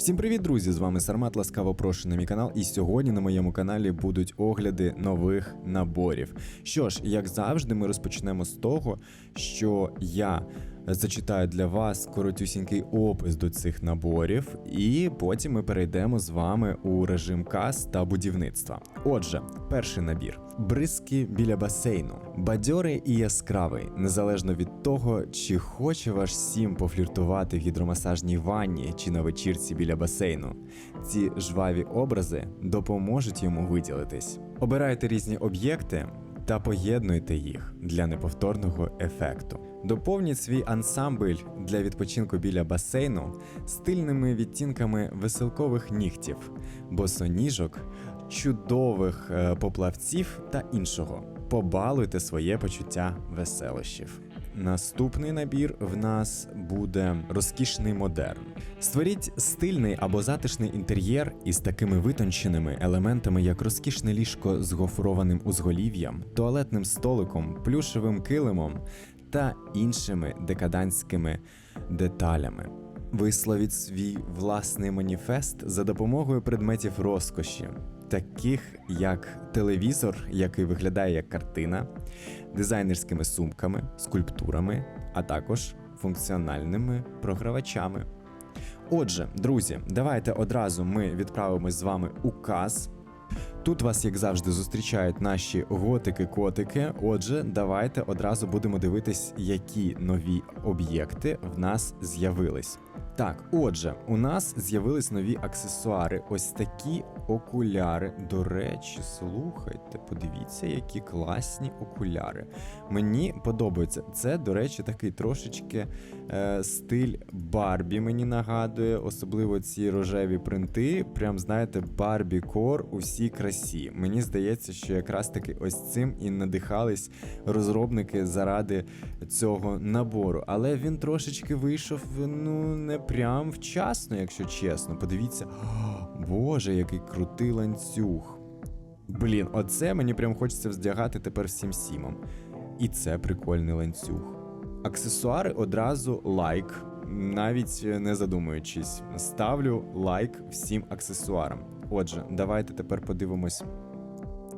Всім привіт, друзі! З вами Сармат, ласкаво прошу на мій канал. І сьогодні на моєму каналі будуть огляди нових наборів. Що ж, як завжди, ми розпочнемо з того, що я зачитаю для вас коротюсінький опис до цих наборів, і потім ми перейдемо з вами у режим кас та будівництва. Отже, перший набір: бризки біля басейну, бадьорий і яскравий, незалежно від того, чи хоче ваш сім пофліртувати в гідромасажній ванні чи на вечірці біля басейну. Ці жваві образи допоможуть йому виділитись. Обирайте різні об'єкти та поєднуйте їх для неповторного ефекту. Доповніть свій ансамбль для відпочинку біля басейну стильними відтінками веселкових нігтів, босоніжок, чудових е, поплавців та іншого. Побалуйте своє почуття веселощів. Наступний набір в нас буде розкішний модерн. Створіть стильний або затишний інтер'єр із такими витонченими елементами, як розкішне ліжко з гофрованим узголів'ям, туалетним столиком, плюшевим килимом та іншими декадантськими деталями. Висловіть свій власний маніфест за допомогою предметів розкоші, таких як телевізор, який виглядає як картина, дизайнерськими сумками, скульптурами, а також функціональними програвачами. Отже, друзі, давайте одразу ми відправимось з вами у каз. Тут вас, як завжди, зустрічають наші готики-котики. Отже, давайте одразу будемо дивитись, які нові об'єкти в нас з'явились. Так, отже, у нас з'явились нові аксесуари. Ось такі окуляри. До речі, слухайте, подивіться, які класні окуляри. Мені подобається. Це, до речі, такий трошечки е, стиль Барбі мені нагадує, особливо ці рожеві принти. Прям знаєте, Барбі Кор у всій красі. Мені здається, що якраз таки ось цим і надихались розробники заради цього набору. Але він трошечки вийшов, ну не прям вчасно, якщо чесно. Подивіться, О, боже, який крутий ланцюг. Блін, оце мені прям хочеться вздягати тепер всім сімом. І це прикольний ланцюг. Аксесуари одразу лайк, навіть не задумуючись. Ставлю лайк всім аксесуарам. Отже, давайте тепер подивимось.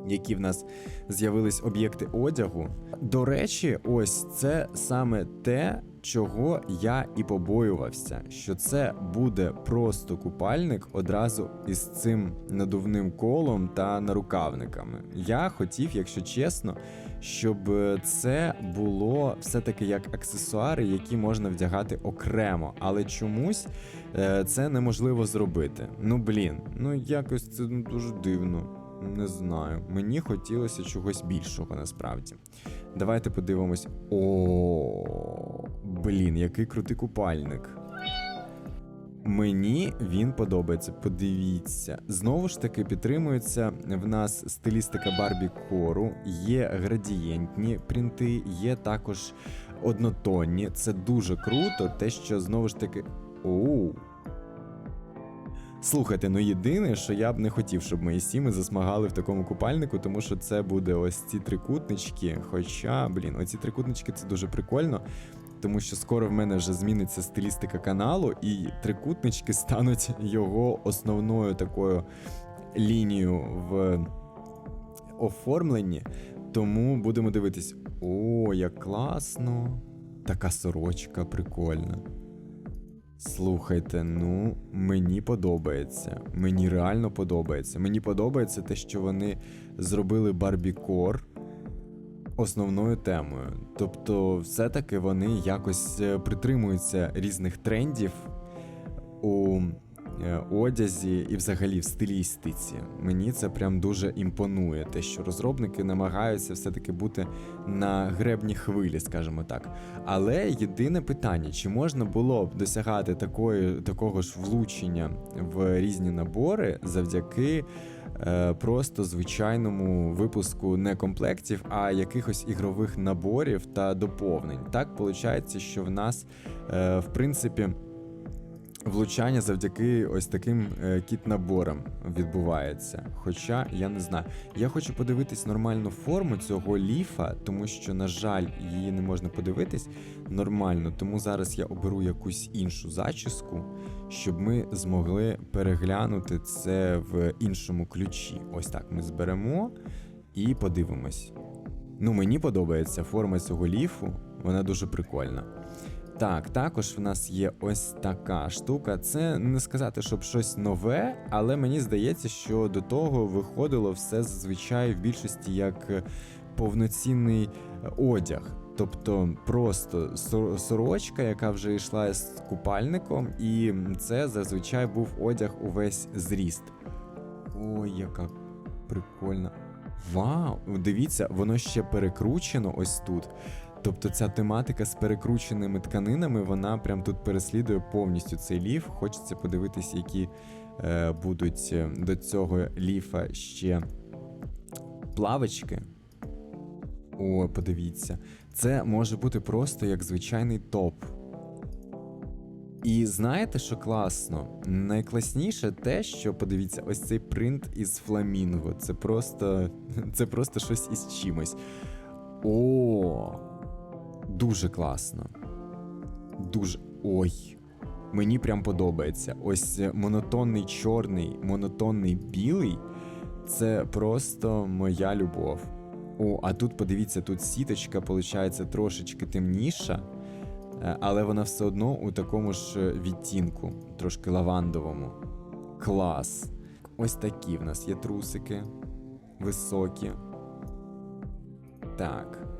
Які в нас з'явились об'єкти одягу. До речі, ось це саме те, чого я і побоювався, що це буде просто купальник одразу із цим надувним колом та нарукавниками. Я хотів, якщо чесно, щоб це було все-таки як аксесуари, які можна вдягати окремо, але чомусь е, це неможливо зробити. Ну блін, ну якось це ну, дуже дивно. Не знаю, мені хотілося чогось більшого насправді. Давайте подивимось. О, блін, який крутий купальник. Мені він подобається. Подивіться. Знову ж таки, підтримується в нас стилістика Барбі Кору, є градієнтні принти, є також однотонні. Це дуже круто, те, що знову ж таки. Оу. Слухайте, ну єдине, що я б не хотів, щоб мої сіми засмагали в такому купальнику, тому що це буде ось ці трикутнички. Хоча, блін, оці трикутнички це дуже прикольно, тому що скоро в мене вже зміниться стилістика каналу, і трикутнички стануть його основною такою лінією в оформленні. Тому будемо дивитись: о, як класно! Така сорочка прикольна. Слухайте, ну мені подобається. Мені реально подобається. Мені подобається те, що вони зробили барбікор основною темою. Тобто, все-таки вони якось е, притримуються різних трендів у одязі і взагалі в стилістиці. Мені це прям дуже імпонує, те, що розробники намагаються все-таки бути на гребні хвилі, скажімо так. Але єдине питання: чи можна було б досягати такої, такого ж влучення в різні набори завдяки. е, Просто звичайному випуску не комплектів, а якихось ігрових наборів та доповнень. Так виходить, що в нас, е, в принципі, влучання завдяки ось таким е, кіт-наборам відбувається. Хоча я не знаю. Я хочу подивитись нормальну форму цього ліфа, тому що, на жаль, її не можна подивитись нормально. Тому зараз я оберу якусь іншу зачіску, щоб ми змогли переглянути це в іншому ключі. Ось так ми зберемо і подивимось. Ну, мені подобається форма цього ліфу, вона дуже прикольна. Так, також в нас є ось така штука. Це не сказати, щоб щось нове, але мені здається, що до того виходило все зазвичай в більшості як е, повноцінний е, одяг. Тобто просто сорочка, яка вже йшла з купальником, і це зазвичай був одяг увесь зріст. Ой, яка прикольна. Вау! Дивіться, воно ще перекручено ось тут. Тобто ця тематика з перекрученими тканинами, вона прям тут переслідує повністю цей ліф. Хочеться подивитися, які е, будуть е, до цього ліфа ще плавочки. О, подивіться. Це може бути просто як звичайний топ. І знаєте, що класно? Найкласніше те, що подивіться, ось цей принт із фламінго. Це просто, це просто щось із чимось. О, дуже класно. Дуже. Ой. Мені прям подобається. Ось монотонний чорний, монотонний білий. Це просто моя любов. О, а тут подивіться, тут сіточка, виходить, трошечки темніша, е, але вона все одно у такому ж е, відтінку, трошки лавандовому. Клас. Ось такі в нас є трусики. Високі. Так.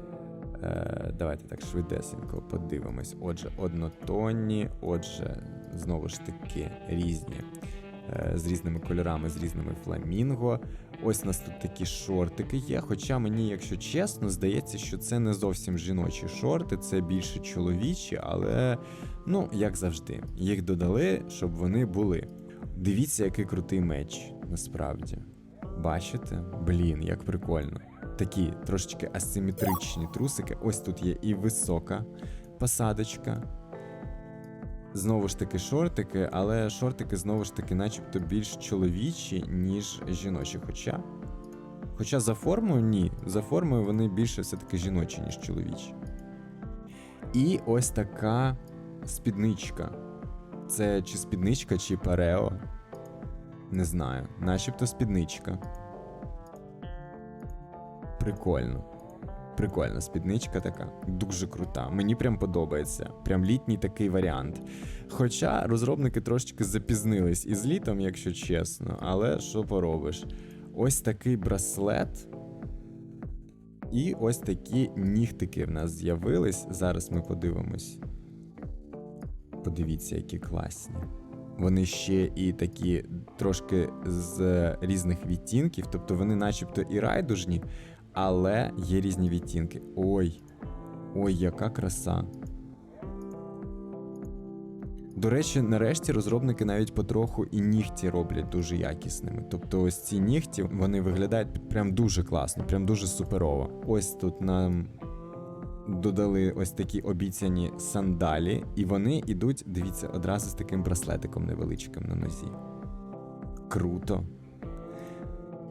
Е, давайте так швидесенько подивимось. Отже, однотонні, отже, знову ж таки, різні. е, З різними кольорами, з різними фламінго. Ось у нас тут такі шортики є. Хоча мені, якщо чесно, здається, що це не зовсім жіночі шорти, це більше чоловічі, але ну, як завжди, їх додали, щоб вони були. Дивіться, який крутий меч, насправді. Бачите? Блін, як прикольно. Такі трошечки асиметричні трусики. Ось тут є і висока посадочка. Знову ж таки, шортики, але шортики знову ж таки, начебто, більш чоловічі, ніж жіночі. Хоча. Хоча за формою ні. За формою вони більше все-таки жіночі, ніж чоловічі. І ось така спідничка. Це чи спідничка, чи парео. Не знаю. Начебто спідничка. Прикольно. Прикольна спідничка така, дуже крута. Мені прям подобається. Прям літній такий варіант. Хоча розробники трошечки запізнились із літом, якщо чесно, але що поробиш? Ось такий браслет. І ось такі нігтики в нас з'явились. Зараз ми подивимось. Подивіться, які класні. Вони ще і такі трошки з різних відтінків, тобто вони начебто і райдужні, але є різні відтінки. Ой, ой, яка краса. До речі, нарешті розробники навіть потроху і нігті роблять дуже якісними. Тобто, ось ці нігті вони виглядають прям дуже класно, прям дуже суперово. Ось тут нам додали ось такі обіцяні сандалі, і вони йдуть, дивіться, одразу з таким браслетиком невеличким на нозі. Круто.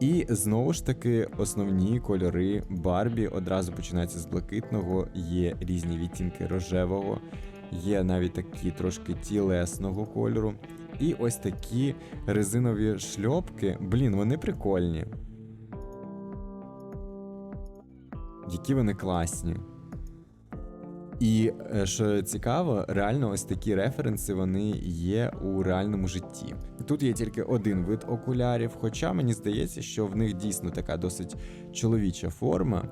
І знову ж таки, основні кольори Барбі одразу починаються з блакитного, є різні відтінки рожевого, є навіть такі трошки тілесного кольору. І ось такі резинові шльопки. Блін, вони прикольні. Які вони класні. І е, що цікаво, реально ось такі референси вони є у реальному житті. Тут є тільки один вид окулярів, хоча мені здається, що в них дійсно така досить чоловіча форма.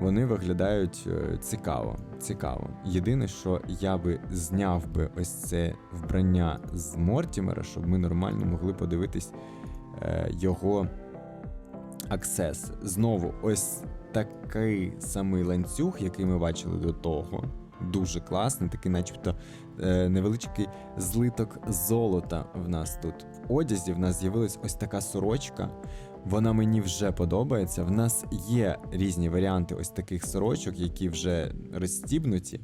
Вони виглядають е, цікаво. цікаво. Єдине, що я би зняв би ось це вбрання з Мортімера, щоб ми нормально могли подивитись е, його аксес. Знову, ось такий самий ланцюг, який ми бачили до того. Дуже класний, такий, начебто, е, невеличкий злиток золота в нас тут. В одязі в нас з'явилась ось така сорочка. Вона мені вже подобається. В нас є різні варіанти ось таких сорочок, які вже розстібнуті.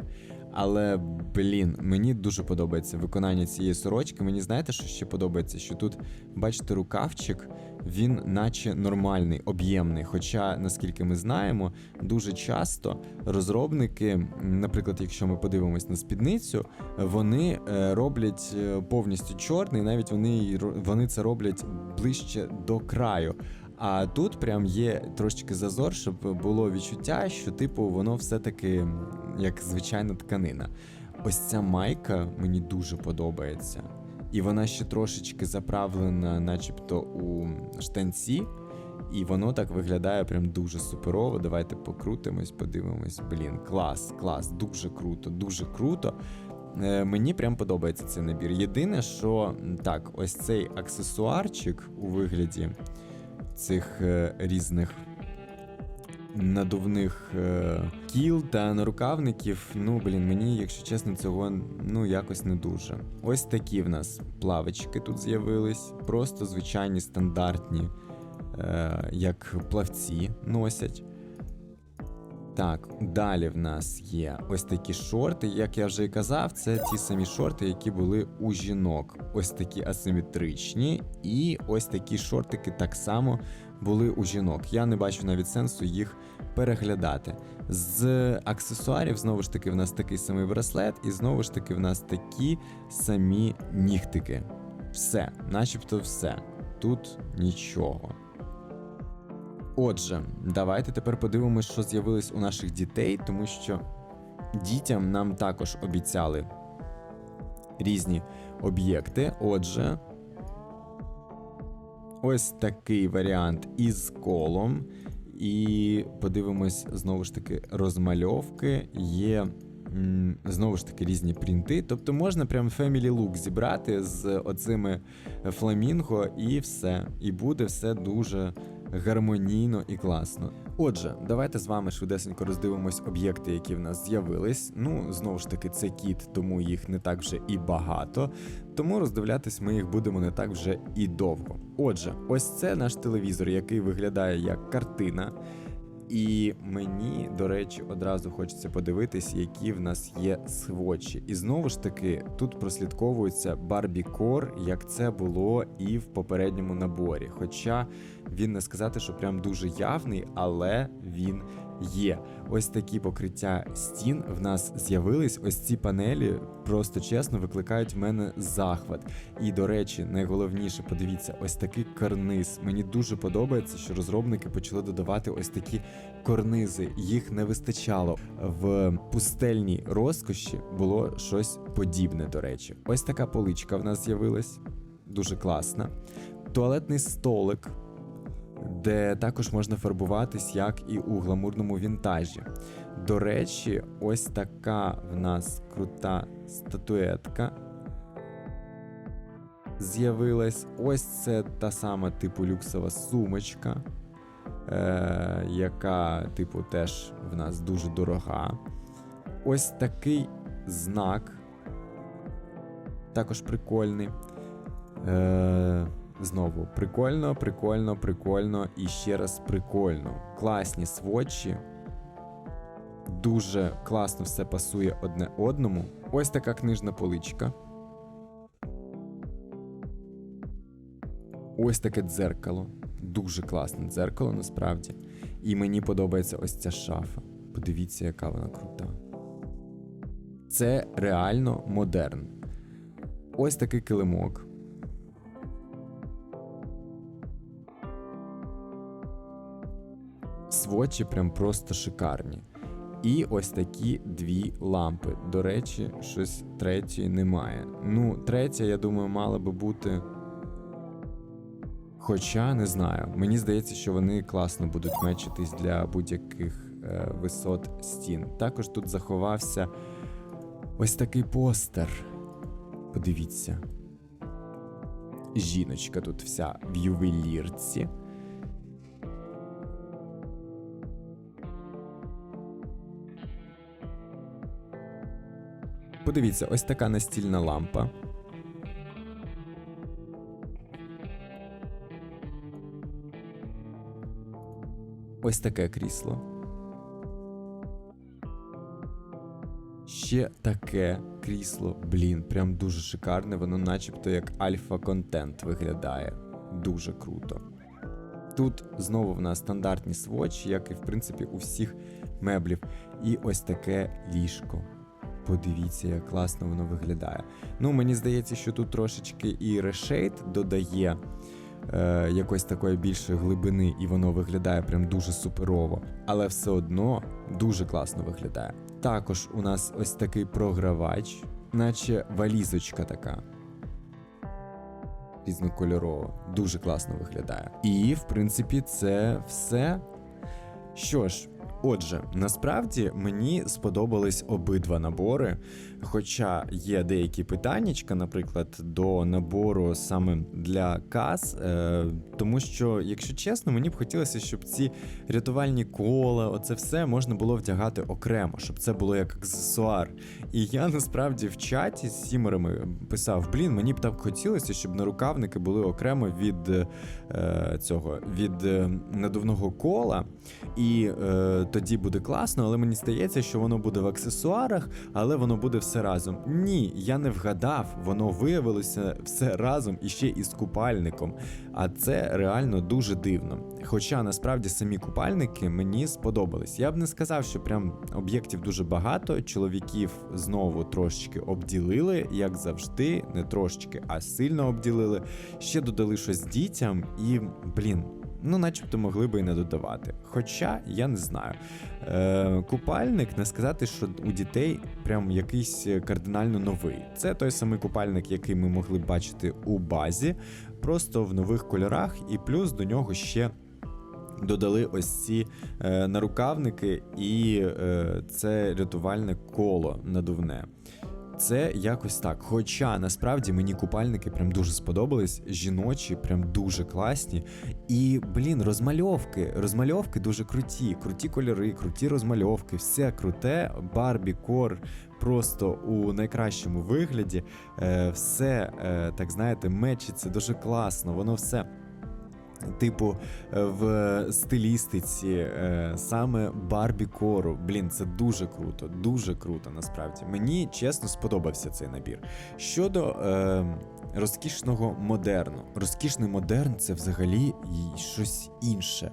Але блін, мені дуже подобається виконання цієї сорочки. Мені знаєте, що ще подобається? Що тут, бачите, рукавчик, він наче нормальний, об'ємний. Хоча, наскільки ми знаємо, дуже часто розробники, наприклад, якщо ми подивимось на спідницю, вони е, роблять е, повністю чорний, навіть вони, вони це роблять ближче до краю. А тут прям є трошечки зазор, щоб було відчуття, що типу воно все-таки як звичайна тканина. Ось ця майка мені дуже подобається. І вона ще трошечки заправлена, начебто, у штанці. І воно так виглядає прям дуже суперово. Давайте покрутимось, подивимось. Блін, клас, клас, дуже круто, дуже круто. Е, мені прям подобається цей набір. Єдине, що так, ось цей аксесуарчик у вигляді цих е, різних надувних е, кіл та нарукавників. Ну, блін, мені, якщо чесно, цього ну якось не дуже. Ось такі в нас плавочки тут з'явились. Просто звичайні стандартні, е, як плавці носять. Так, далі в нас є ось такі шорти. Як я вже і казав, це ті самі шорти, які були у жінок. Ось такі асиметричні, і ось такі шортики так само були у жінок. Я не бачу навіть сенсу їх переглядати. З аксесуарів, знову ж таки, в нас такий самий браслет, і знову ж таки, в нас такі самі нігтики. Все, начебто все. Тут нічого. Отже, давайте тепер подивимось, що з'явилось у наших дітей, тому що дітям нам також обіцяли різні об'єкти. Отже, ось такий варіант із колом. І подивимось знову ж таки розмальовки. Є знову ж таки різні принти. Тобто можна прям Family Look зібрати з оцими фламінго і все. І буде все дуже гармонійно і класно. Отже, давайте з вами швидесенько роздивимось об'єкти, які в нас з'явились. Ну, знову ж таки, це кіт, тому їх не так вже і багато. Тому роздивлятись ми їх будемо не так вже і довго. Отже, ось це наш телевізор, який виглядає як картина. І мені, до речі, одразу хочеться подивитись, які в нас є свочі. І знову ж таки, тут прослідковується Барбі Кор, як це було і в попередньому наборі. Хоча він не сказати, що прям дуже явний, але він є. Ось такі покриття стін в нас з'явились. Ось ці панелі просто чесно викликають в мене захват. І до речі, найголовніше, подивіться, ось такий карниз. Мені дуже подобається, що розробники почали додавати ось такі корнизи. Їх не вистачало в пустельній розкоші. Було щось подібне. До речі, ось така поличка в нас з'явилась. Дуже класна. Туалетний столик де також можна фарбуватись, як і у гламурному вінтажі. До речі, ось така в нас крута статуетка. З'явилась. Ось це та сама типу люксова сумочка, е- яка, типу, теж в нас дуже дорога. Ось такий знак. Також прикольний. Е- Знову прикольно, прикольно, прикольно і ще раз прикольно. Класні сводчі. Дуже класно все пасує одне одному. Ось така книжна поличка. Ось таке дзеркало. Дуже класне дзеркало насправді. І мені подобається ось ця шафа. Подивіться, яка вона крута. Це реально модерн. Ось такий килимок. Сводчі прям просто шикарні. І ось такі дві лампи. До речі, щось третьої немає. Ну, третя, я думаю, мала би бути. Хоча не знаю. Мені здається, що вони класно будуть мечитись для будь-яких е, висот стін. Також тут заховався ось такий постер. Подивіться. Жіночка тут вся в ювелірці. Подивіться, ось така настільна лампа. Ось таке крісло. ще таке крісло, блін, прям дуже шикарне, воно начебто як альфа-контент виглядає. Дуже круто. Тут знову в нас стандартні сводчі, як і в принципі у всіх меблів. І ось таке ліжко. Подивіться, як класно воно виглядає. Ну, мені здається, що тут трошечки і решейт додає е, якось такої більшої глибини, і воно виглядає прям дуже суперово, але все одно дуже класно виглядає. Також у нас ось такий програвач, наче валізочка така. Різнокольорово, дуже класно виглядає. І, в принципі, це все. Що ж, отже, насправді мені сподобались обидва набори. Хоча є деякі питаннячка, наприклад, до набору саме для кас, е, тому що, якщо чесно, мені б хотілося, щоб ці рятувальні кола, оце все можна було вдягати окремо, щоб це було як аксесуар. І я насправді в чаті з сімерами писав: блін, мені б так хотілося, щоб нарукавники були окремо від е, цього від е, надувного кола, і е, тоді буде класно, але мені здається, що воно буде в аксесуарах, але воно буде все разом. Ні, я не вгадав, воно виявилося все разом і ще і з купальником. А це реально дуже дивно. Хоча насправді самі купальники мені сподобались. Я б не сказав, що прям об'єктів дуже багато. Чоловіків знову трошечки обділили, як завжди, не трошечки, а сильно обділили. Ще додали щось дітям, і блін. Ну, начебто могли би і не додавати. Хоча я не знаю. Е, Купальник не сказати, що у дітей прям якийсь кардинально новий. Це той самий купальник, який ми могли бачити у базі, просто в нових кольорах, і плюс до нього ще. Додали ось ці е, нарукавники, і е, це рятувальне коло надувне. Це якось так. Хоча насправді мені купальники прям дуже сподобались. Жіночі, прям дуже класні. І, блін, розмальовки. Розмальовки дуже круті, круті кольори, круті розмальовки, все круте. Барбі, кор просто у найкращому вигляді. Е, все, е, так знаєте, мечиться дуже класно. Воно все. Типу, е, в стилістиці е, саме Барбі Кору. Блін, це дуже круто, дуже круто, насправді. Мені чесно сподобався цей набір. Щодо е, розкішного модерну. Розкішний модерн це взагалі щось інше.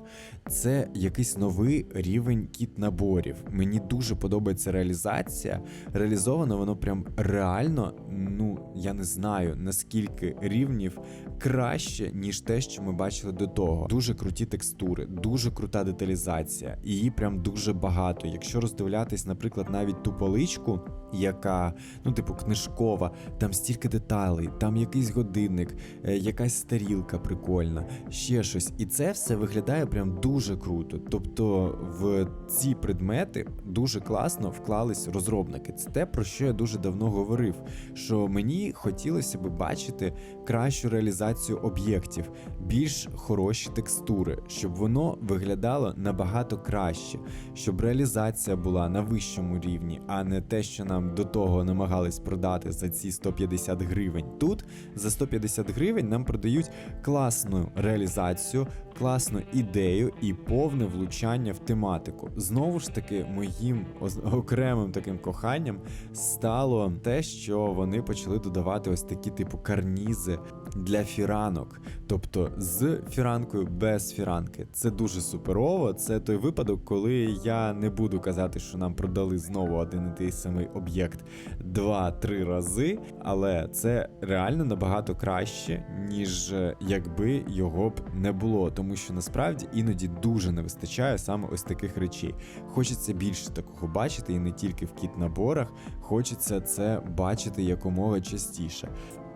Це якийсь новий рівень кіт наборів. Мені дуже подобається реалізація. Реалізовано воно прям реально, ну я не знаю наскільки рівнів краще, ніж те, що ми бачили до того. Дуже круті текстури, дуже крута деталізація. Її прям дуже багато. Якщо роздивлятись, наприклад, навіть ту поличку, яка, ну, типу, книжкова, там стільки деталей, там якийсь годинник, е, якась старілка прикольна, ще щось. І це все виглядає прям дуже круто. Тобто в ці предмети дуже класно вклались розробники. Це те, про що я дуже давно говорив. Що мені хотілося би бачити кращу реалізацію об'єктів, більш хороші текстури, щоб воно виглядало набагато краще, щоб реалізація була на вищому рівні, а не те, що нам до того намагались продати за ці 150 гривень. Тут за 150 гривень нам продають класну реалізацію, класну ідею і повне влучання в тематику. Знову ж таки, моїм окремим таким коханням стало те, що вони почали додавати ось такі типу карнізи для фіранок, тобто з фіранкою без фіранки. Це дуже суперово. Це той випадок, коли я не буду казати, що нам продали знову один і той самий об'єкт два-три рази, але це реально набагато краще, ніж е, якби його б не було, тому що насправді іноді дуже не вистачає саме ось таких речей. Хочеться більше такого бачити, і не тільки в кіт наборах, хочеться це бачити якомога частіше.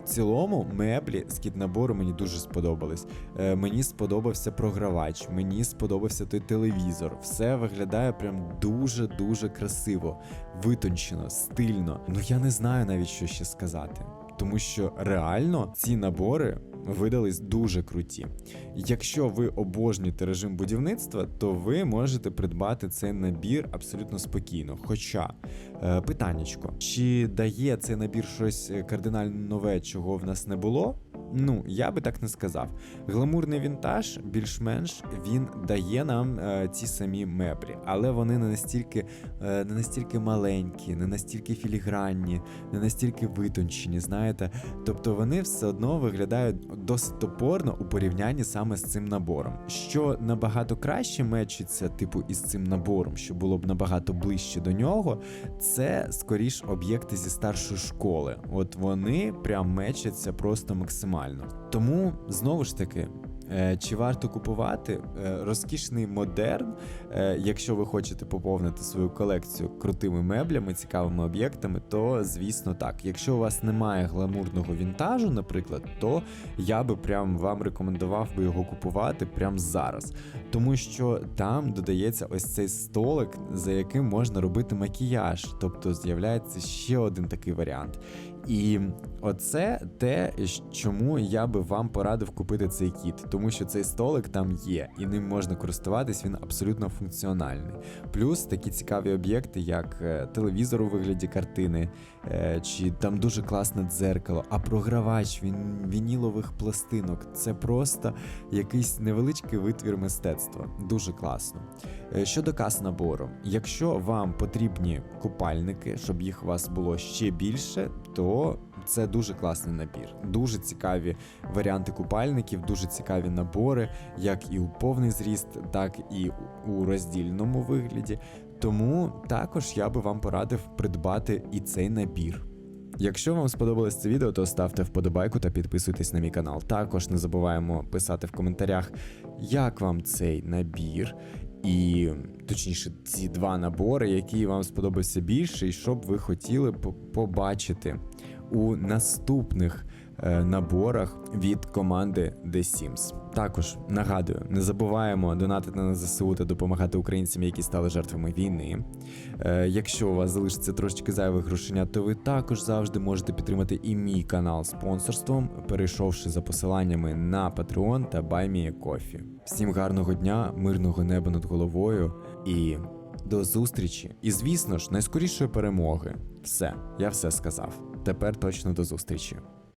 В цілому меблі з кіт-набору мені дуже сподобались. Е, мені сподобався програвач, мені сподобався той телевізор. Все виглядає прям дуже-дуже красиво, витончено, стильно. Ну я не знаю навіть що ще сказати. Тому що реально ці набори видались дуже круті. Якщо ви обожнюєте режим будівництва, то ви можете придбати цей набір абсолютно спокійно. Хоча питання: питаннячко, чи дає цей набір щось кардинально нове, чого в нас не було? Ну, я би так не сказав. Гламурний вінтаж, більш-менш, він дає нам е, ці самі меблі, але вони не настільки, е, не настільки маленькі, не настільки філігранні, не настільки витончені, знаєте. Тобто вони все одно виглядають досить топорно у порівнянні саме з цим набором. Що набагато краще мечиться, типу, із цим набором, що було б набагато ближче до нього, це скоріш об'єкти зі старшої школи. От вони прям мечаться просто максимально. Тому знову ж таки. е, Чи варто купувати Е, розкішний модерн, е, якщо ви хочете поповнити свою колекцію крутими меблями, цікавими об'єктами, то звісно так. Якщо у вас немає гламурного вінтажу, наприклад, то я би прям вам рекомендував би його купувати прямо зараз. Тому що там додається ось цей столик, за яким можна робити макіяж, тобто з'являється ще один такий варіант. І оце те, чому я би вам порадив купити цей кіт, тому що цей столик там є, і ним можна користуватись, він абсолютно функціональний. Плюс такі цікаві об'єкти, як е, телевізор у вигляді картини, е, чи там дуже класне дзеркало, а програвач він, вінілових пластинок це просто якийсь невеличкий витвір мистецтва. Дуже класно. Е, Щодо кас набору, якщо вам потрібні купальники, щоб їх у вас було ще більше, то це дуже класний набір. Дуже цікаві варіанти купальників, дуже цікаві набори, як і у повний зріст, так і у роздільному вигляді. Тому також я би вам порадив придбати і цей набір. Якщо вам сподобалось це відео, то ставте вподобайку та підписуйтесь на мій канал. Також не забуваємо писати в коментарях, як вам цей набір, і точніше, ці два набори, які вам сподобався більше, і що б ви хотіли побачити у наступних наборах від команди The Sims. Також нагадую, не забуваємо донатити на ЗСУ та допомагати українцям, які стали жертвами війни. Е, якщо у вас залишиться трошечки зайвих грошенят, то ви також завжди можете підтримати і мій канал спонсорством, перейшовши за посиланнями на Patreon та BuyMeACoffee. Всім гарного дня, мирного неба над головою і до зустрічі. І звісно ж, найскорішої перемоги. Все, я все сказав. Тепер точно до зустрічі.